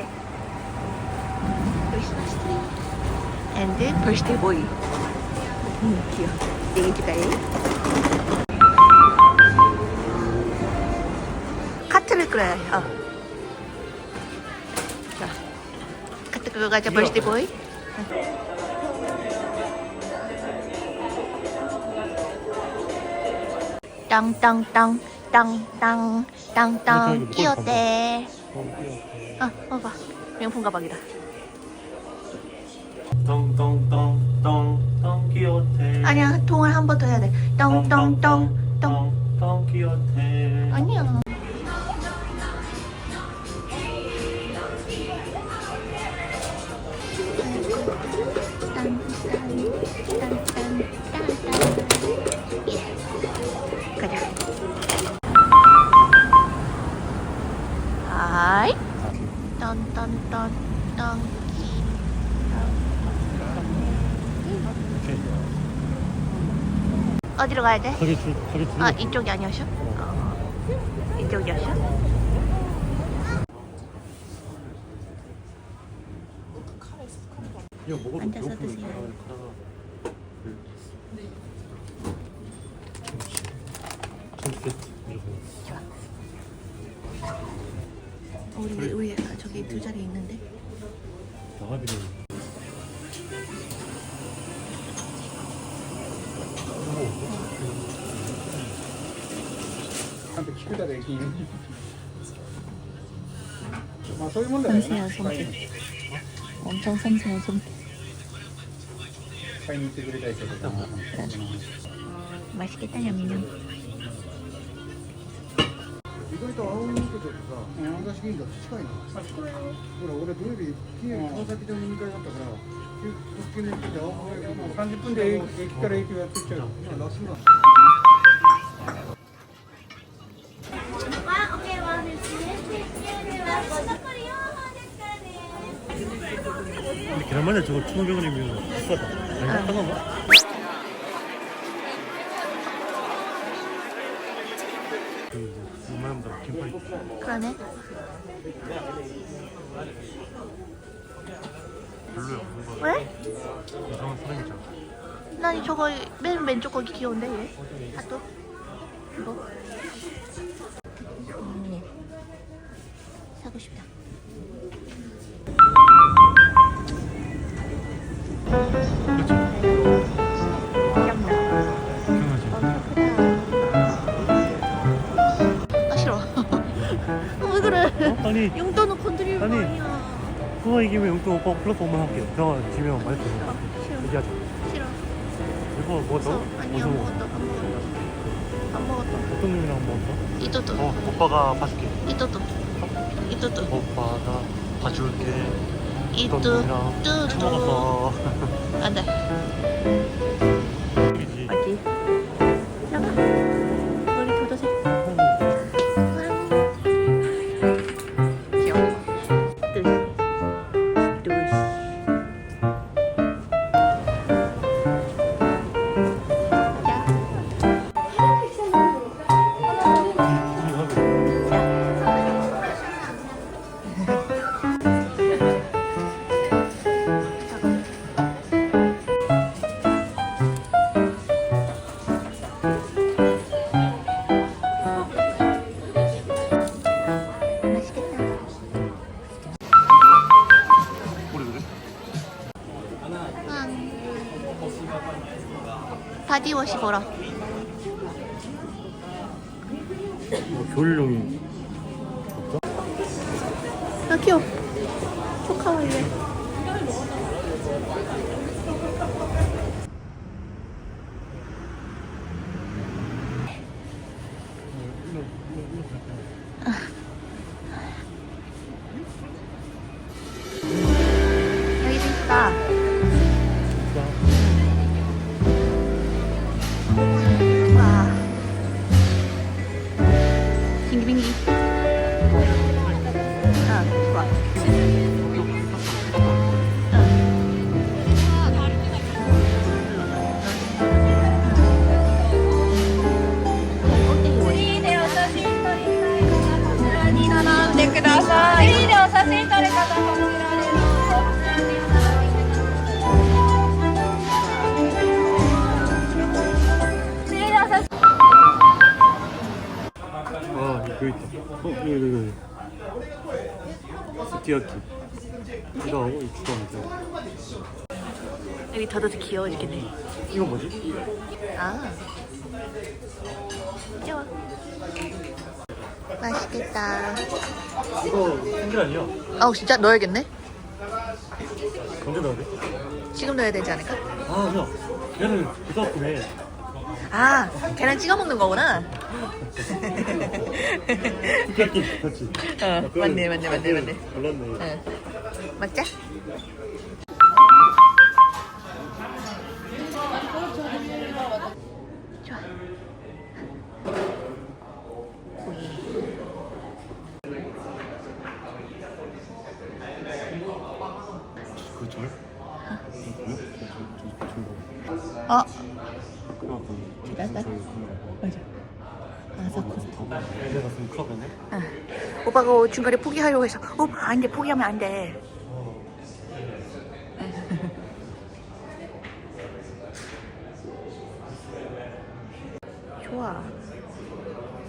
Thursday. Christmas tree. And then birthday boy. Mm, cute. Tingin kita eh. 카트를 끌어야 해. 어. 자, 카트 끌고 가 자, birthday boy. 응. 땅땅땅땅땅땅땅 끼어대 아, 봐봐. 명품 가방이다. 똥똥똥똥똥 끼어테 아니야, 통을 한 번 더 해야 돼. 똥 똥 똥 똥. 똥똥 끼어테 아니야. 어디로 가야 돼? 저기 줄 저기 줄 아 이쪽이 아니었어? 어. 이쪽이었어? 이거 먹어도 앉아서 배고프면 드세요. 가다가 세트 이렇게 우리 우리 아, 저기 두 자리 있는데. 나가비는 管で金まあそういうもんだよね。本当三千円そ買いに行ってくれたりすと。かマあケタやみんな意外と青い肉とかさ東銀座って近いな。ほら俺土曜日金曜日川崎で飲み会だったから特急乗ってて青森もう分で駅から駅をやってきちゃう。楽なん 데 계란말이 저거 1,500원이면 비싸다 아니 잠깐만 그 2만원당 김밥 있지 그러네. 별로야 뭔가 왜? 이상한 사람이잖아 난 저거 맨 왼쪽 거기 귀여운데 얘. 하도. 이거. 아 싫어. 왜 그래? 아니 용돈은 건드리는 거 아니. 아니야. 그거 이기면 용돈 오빠 플러스 5만 할게 너가 지면 더 싫어. 얘기하자 싫어. 이거 뭐 없어. 너? 아니 안? 먹었다. 안 먹었다. 안 먹었다. 어떤 놈이랑 먹었어? 이또또. 어 오빠가 봐줄게 이또또. 이또또. 오빠가 봐줄게 놈이랑 뚜뚜. 처먹었어 안 돼. 이지 어디? 바디워시 보러. 뭐 겨울용이 아 귀여워. 초카와이래. 어, 이거, 이거, 이거. 스키야키. 이거 하고, 이 주방이죠. 여기 더더 귀여워지겠네. 이거 뭐지? 아. 귀여워. 맛있겠다. 이거 생게 아니야. 아우 진짜 넣어야겠네. 언제 넣어야 돼? 지금 넣어야 되지 않을까? 아, 야. 얘는 부사품에. 아 계란 찍어 먹는 거구나. 같이. 어 맞네 맞네 맞네 맞네. 몰랐네. 응. 먹자. 좋아. 오예. 그 절? 어 그래갖고. 맞아. 내가 무슨 클럽이네? 응. 오빠가 중간에 포기하려고 해서 어 안돼 포기하면 안 돼. 좋아.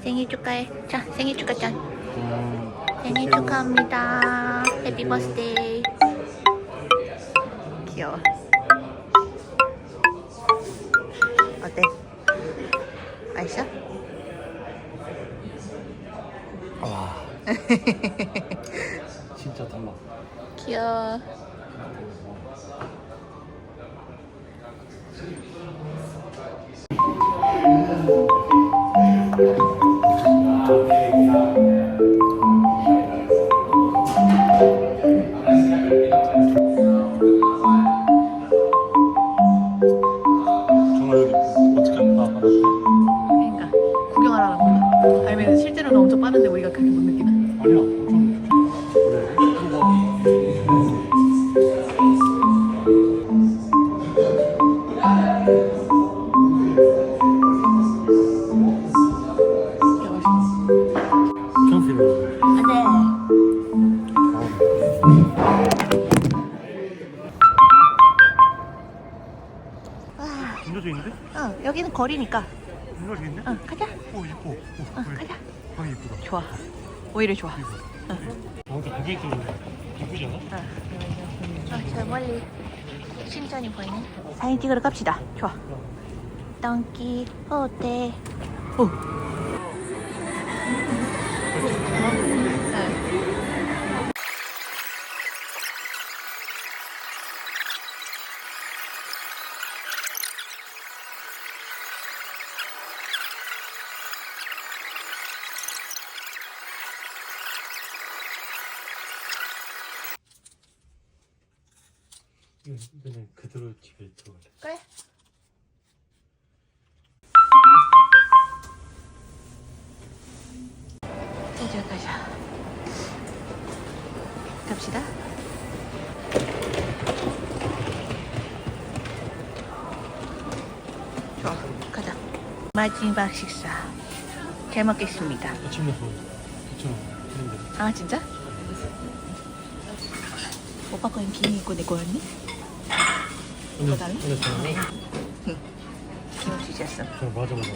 생일 축하해. 자 생일 축하 짠. 음, 생일 축하합니다. 해피 버스데이. 귀여워. 와. 진짜 달라. 귀여워. 거리니까. 있네? 어 가자. 오 이뻐. 오, 어 그래. 가자. 방이 이쁘다. 좋아. 오히려 좋아. 뭔가 고개 좀 이쁘지 않아? 아, 저 멀리 신전이 보이네. 사진 찍으러 갑시다. 좋아. 덩키 호텔. 오. 그냥 그대로 집에 들어갈래. 그래. 가자 가자. 갑시다. 좋아, 가자. 마지막 식사. 잘 먹겠습니다. 아침 먹고 2천 원 했는데. 아 진짜? 오빠 거엔 기니 있고 내 거였니? 오늘 저녁 기억 주셨어. 저 맞아 맞아